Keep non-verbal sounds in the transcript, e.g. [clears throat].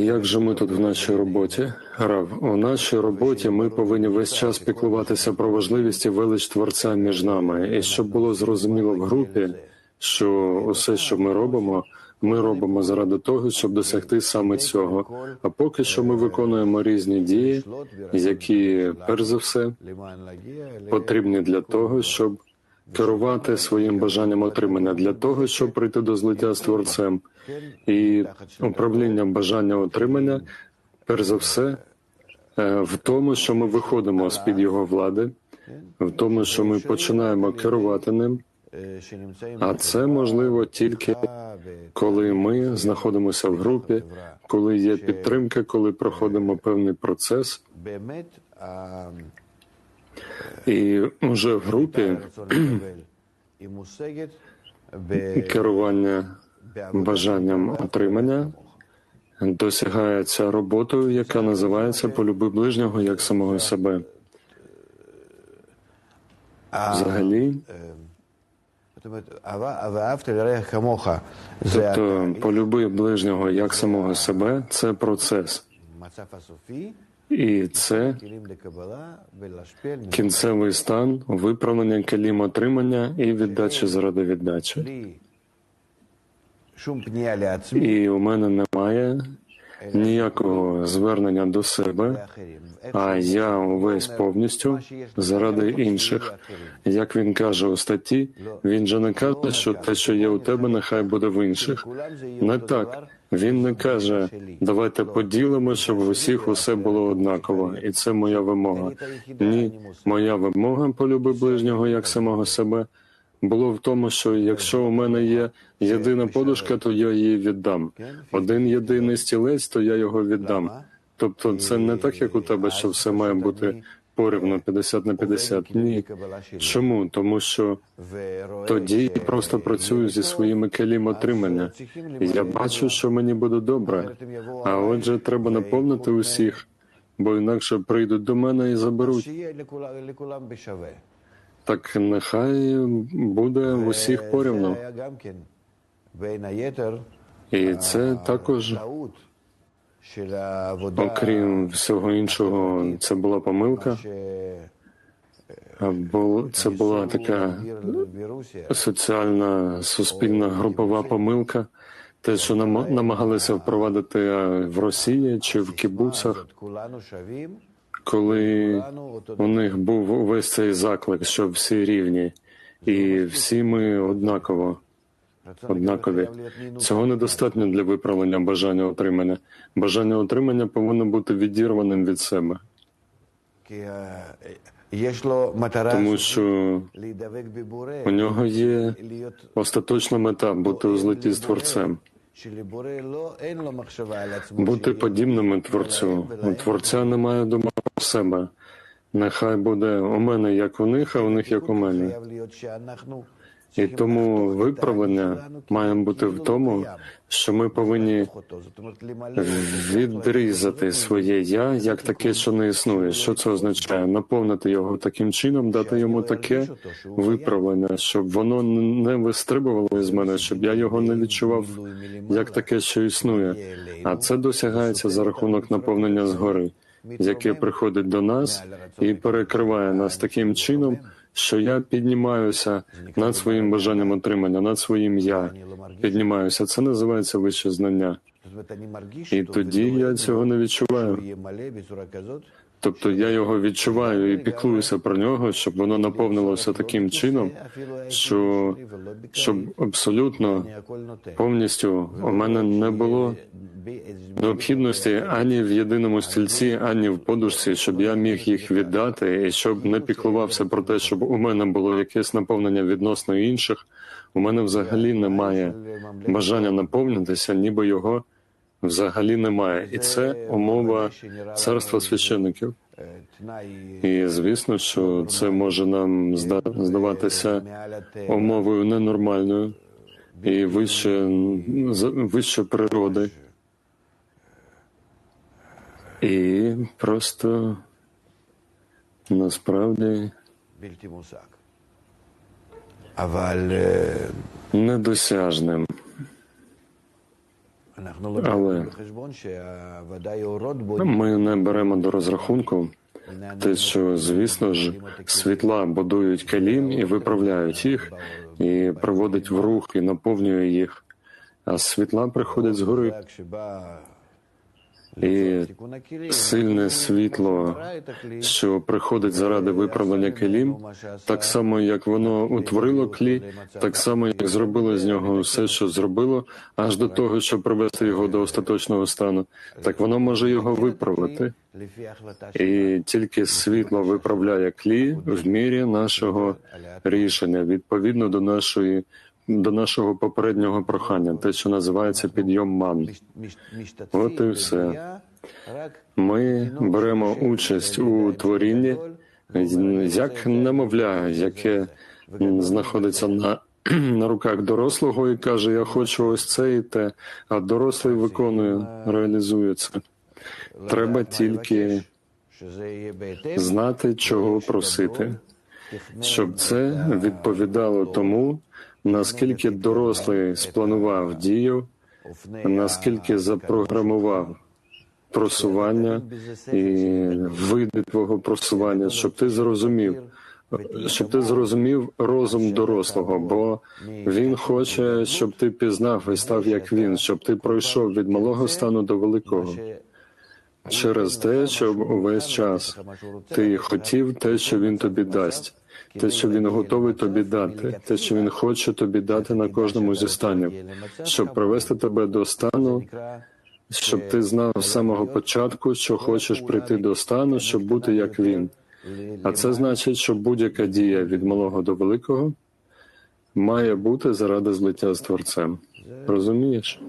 як же ми тут в нашій роботі? Рав, у нашій роботі ми повинні весь час піклуватися про важливість і велич творця між нами, і щоб було зрозуміло в групі, що усе, що ми робимо, ми робимо заради того, щоб досягти саме цього. А поки що ми виконуємо різні дії, які перш за все потрібні для того, щоб керувати своїм бажанням отримання, для того, щоб прийти до злиття з творцем. І управління бажання отримання, перш за все, е, в тому, що ми виходимо з під його влади, в тому, що ми починаємо керувати ним. А це можливо тільки коли ми знаходимося в групі, коли є підтримка, коли проходимо певний процес, і вже в групі керування бажанням отримання досягається роботою, яка називається полюби ближнього як самого себе. Взагалі, тобто полюби ближнього як самого себе це процес, і це кінцевий стан виправлення калім отримання і віддачі заради віддачі. І у мене немає ніякого звернення до себе, а я увесь повністю заради інших. Як він каже у статті, він же не каже, що те, що є у тебе, нехай буде в інших. Не так. Він не каже, давайте поділимо, щоб в усіх усе було однаково, і це моя вимога. Ні, моя вимога полюби ближнього як самого себе було в тому, що якщо у мене є єдина подушка, то я її віддам. Один єдиний стілець, то я його віддам. Тобто, це не так, як у тебе, що все має бути порівно 50 на 50. Ні. Чому? Тому що тоді я просто працюю зі своїми келім отримання. Я бачу, що мені буде добре. А отже, треба наповнити усіх, бо інакше прийдуть до мене і заберуть. Так нехай буде в усіх порівну. І це також, окрім всього іншого, це була помилка. Бо це була така соціальна суспільна групова помилка. Те, що нам намагалися впровадити в Росії чи в кібуцах, коли у них був увесь цей заклик, що всі рівні, і всі ми однаково. Однакові цього недостатньо для виправлення бажання отримання. Бажання отримання повинно бути відірваним від себе, тому що у нього є остаточна мета бути у злиті з творцем. Бути подібними творцю. У творця немає дома про себе. Нехай буде у мене як у них, а у них як у мене. І тому виправлення має бути в тому, що ми повинні відрізати своє я як таке, що не існує. Що це означає? Наповнити його таким чином, дати йому таке виправлення, щоб воно не вистрибувало з мене, щоб я його не відчував як таке, що існує. А це досягається за рахунок наповнення згори, яке приходить до нас і перекриває нас таким чином що я піднімаюся над своїм бажанням отримання, над своїм я піднімаюся. Це називається вище знання. І тоді я цього не відчуваю. Тобто я його відчуваю і піклуюся про нього, щоб воно наповнилося таким чином, що щоб абсолютно повністю у мене не було необхідності ані в єдиному стільці, ані в подушці, щоб я міг їх віддати, і щоб не піклувався про те, щоб у мене було якесь наповнення відносно інших. У мене взагалі немає бажання наповнитися, ніби його взагалі немає, і це умова царства священиків. І звісно, що це може нам здаватися умовою ненормальною і вище вище природи. І просто насправді недосяжним. Але ми не беремо до розрахунку те, що, звісно ж, світла будують калім і виправляють їх, і приводить в рух і наповнює їх. А світла приходять згори. І сильне світло, що приходить заради виправлення келім, так само як воно утворило клі, так само як зробило з нього все, що зробило, аж до того, щоб привести його до остаточного стану. Так воно може його виправити. І тільки світло виправляє клі в мірі нашого рішення відповідно до нашої до нашого попереднього прохання, те, що називається підйом ман. От і все. Ми беремо участь у творінні як немовля, яке знаходиться на, [clears throat] на руках дорослого і каже: Я хочу ось це і те, а дорослий виконує, реалізує це. Треба тільки знати, чого просити, щоб це відповідало тому, наскільки дорослий спланував дію, наскільки запрограмував просування і види твого просування, щоб ти зрозумів, щоб ти зрозумів розум дорослого, бо він хоче, щоб ти пізнав і став як він, щоб ти пройшов від малого стану до великого. Через те, щоб увесь час ти хотів те, що він тобі дасть, те, що він готовий тобі дати, те, що він хоче тобі дати на кожному зі станів, щоб привести тебе до стану, щоб ти знав з самого початку, що хочеш прийти до стану, щоб бути як він. А це значить, що будь-яка дія від малого до великого має бути заради злиття з творцем. Розумієш?